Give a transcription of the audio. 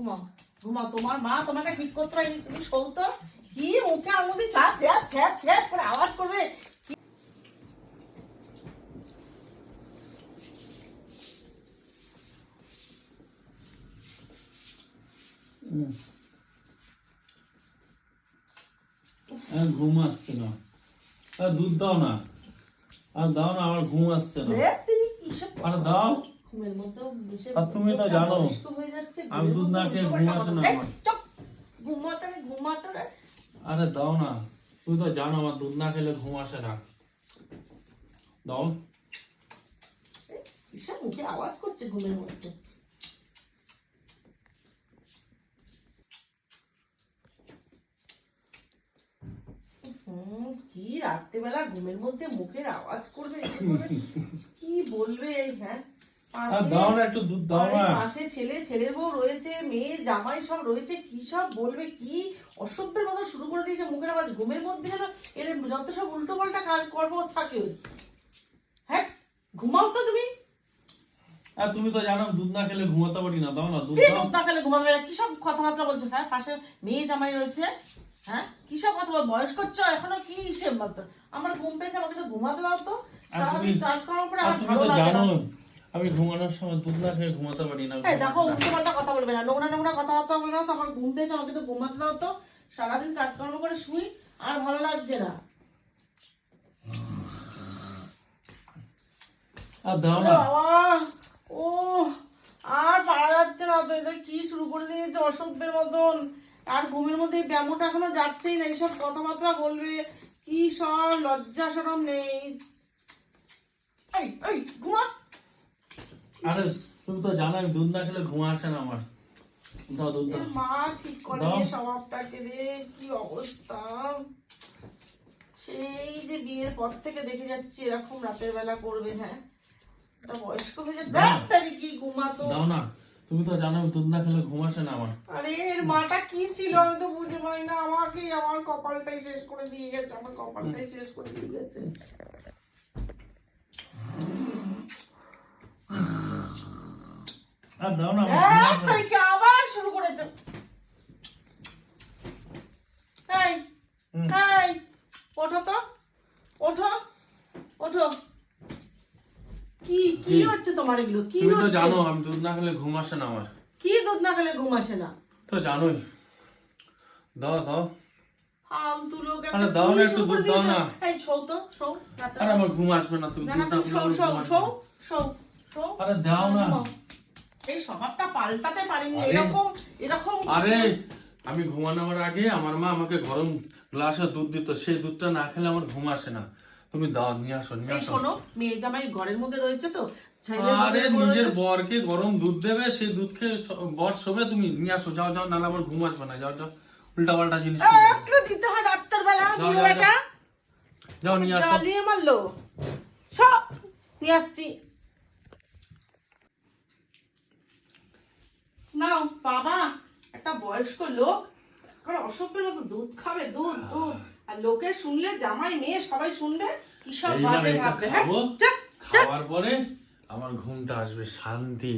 ঘুমাও ঘুমাও তোমার মা তোমাকে ঠিক করতে পারেনি তুমি তো কি মুখে ছ্যাপ ছ্যাপ ছ্যাপ করে আওয়াজ করবে? ঘুম আসছে না। আর দুধ দাও না। আর দাও না আমার ঘুম আসছে না। আর দাও। তুমি তো জানো, আমি দুধ না খেয়ে না! ঘুমাতে ঘুমাতে আরে দাও না তুমি তো জানো আমার দুধ না খেলে ঘুম আসে না। দাও। কিসব মুখে আওয়াজ করছে ঘুমের মধ্যে। কি রাত্রেবেলা ঘুমের মধ্যে মুখের আওয়াজ করবে? কি বলবে হ্যাঁ? দাও না একটু দুধ দাও না। পাশে ছেলে ছেলের বউ রয়েছে মেয়ে জামাই সব রয়েছে কি সব বলবে কি অসভ্যের মতো শুরু করে দিয়েছে মুখের আওয়াজ ঘুমের মধ্যে যেন এর যত সব উল্টো পাল্টা কাজ কর্ম থাকে। হ্যাঁ ঘুমাও তো তুমি। আর তুমি তো জানো দুধ না খেলে ঘুমাতে পারি না দাও না দুধ দুধ না খেলে ঘুমাবে না? কি সব কথাবার্তা বলছো? হ্যাঁ পাশে মেয়ে জামাই রয়েছে। হ্যাঁ কি সব কথা বয়স করছ এখনও কি হিসেব আমার ঘুম পেয়েছে আমাকে একটু ঘুমাতে দাও তো। সারাদিন কাজ করার পরে আমার ভালো লাগে না। আমি ঘুমানোর সময় দুধ না খেয়ে ঘুমাতে পারি না। এই দেখো উল্টো পাল্টা কথা বলবে না। নোংরা নোংরা কথাবার্তা বলবে না তো আমার ঘুম পেয়েছে আমাকে একটু ঘুমাতে দাও তো। সারাদিন কাজকর্ম করে শুই আর ভালো লাগছে না। আর দাও না। ও আর পারা যাচ্ছে না তো এদের কি শুরু করে দিয়েছে অসভ্যের মতন। আর ঘুমের মধ্যে এই ব্যায়ামটা এখনও যাচ্ছেই না এইসব কথাবার্তা বলবে। কি সব লজ্জা সরম নেই। এই এই ঘুমা। আরে তুমি তো জানো আমি দুধ না খেলে ঘুম আসে না আমার। দাও দুধ দাও। মা ঠিক করে দিয়ে স্বভাবটাকে রে কি অবস্থা? সেই যে বিয়ের পর থেকে দেখে যাচ্ছি এরকম রাতের বেলা করবে হ্যাঁ? এটা বয়স্ক হয়ে ডাক্তারি কি ঘুমাতো? দাও না। তুমি তো জানো দুধ না খেলে ঘুম আসে না আমার। আরে এর মাটা কি ছিল আমি তো বুঝে পাই না। আমাকে আমার কপালটাই শেষ করে দিয়ে গেছে আমার কপালটাই শেষ করে দিয়ে গেছে। আর দাও না ঘুম এক আসে না। তারিখে আবার শুরু করেছে? এই এই ওঠো তো ওঠো ওঠো। কি কি কি? হচ্ছে তোমার এগুলো? কি তুমি তো জানো আমি দুধ না খেলে ঘুম আসে না আমার। কি দুধ না খেলে ঘুম আসে না? তো জানোই। দাও দাও। ফালতু লোক আরে দাও না, একটু দুধ দাও না। এই তো রাতে আরে আমার ঘুম আসবে না তুমি না না তুমি শোও না। শোও শোও আরে দাও না। স্বভাবটা পাল্টাতে পারিনি এরকম এরকম আরে আমি ঘুমানোর আগে আমার মা আমাকে গরম গ্লাসে দুধ দিত সেই দুধটা না খেলে আমার ঘুম আসে না। তুমি দাও নিয়ে আসো নিয়ে আসো। শোনো মেয়ে জামাই ঘরের মধ্যে রয়েছে তো আরে নিজের বরকে গরম দুধ দেবে সেই দুধ খেয়ে বর শোবে তুমি নিয়ে আসো যাও যাও নাহলে আমার ঘুম আসবে না যাও যাও উল্টা পাল্টা জিনিস একটা দিতে হয় রাত্রের বেলা যাও নিয়ে আসো। জ্বালিয়ে মারলো সব নিয়ে আসছি। নাও বাবা একটা বয়স্ক লোক। কারণ অসভ্যের মতো দুধ খাবে দুধ দুধ। আর লোকে শুনলে জামাই মেয়ে সবাই শুনবে কি সব এইবার বাজে ভাববে হ্যাঁ। খাওয়ার পরে আমার ঘুমটা আসবে শান্তি।